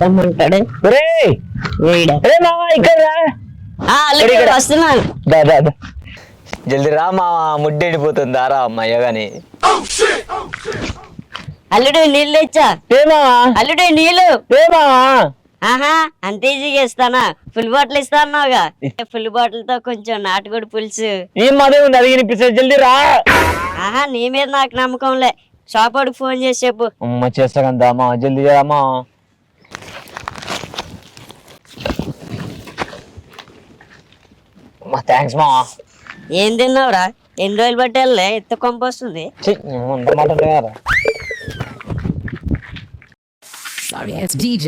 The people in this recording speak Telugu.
రమ్మంటాడు రే ఇక్కడ. వస్తున్నాను దా జల్ది రా మామా ముడ్డెండిపోతుంది రా అమ్మాయి కానీ అల్లుడు నీళ్ళు ఇచ్చా ఏ మామా అల్లుడు నీళ్ళు. ఏ మామా ఆహా అంత ఈజీగా ఇస్తానా? ఫుల్ బాటిల్ ఇస్తాన్నావుగా ఫుల్ బాటిల్తో కొంచెం నాటుకోడి పులుసు. ఏం మదే ఉంది అది వినిపిస్తుంది జల్దీ రా. ఆహా నీ మీద నాకు నమ్మకంలే షాప్ వాడికి ఫోన్ చేసి చెప్పు. అమ్మ చేస్తా కదా అమ్మా జల్దీ అమ్మా అమ్మా థ్యాంక్స్ మా ఏం తిన్నావురా ఎన్ని రోజులు బట్టి వెళ్ళే ఎత్త కొంప వస్తుంది Sorry, it's DJ.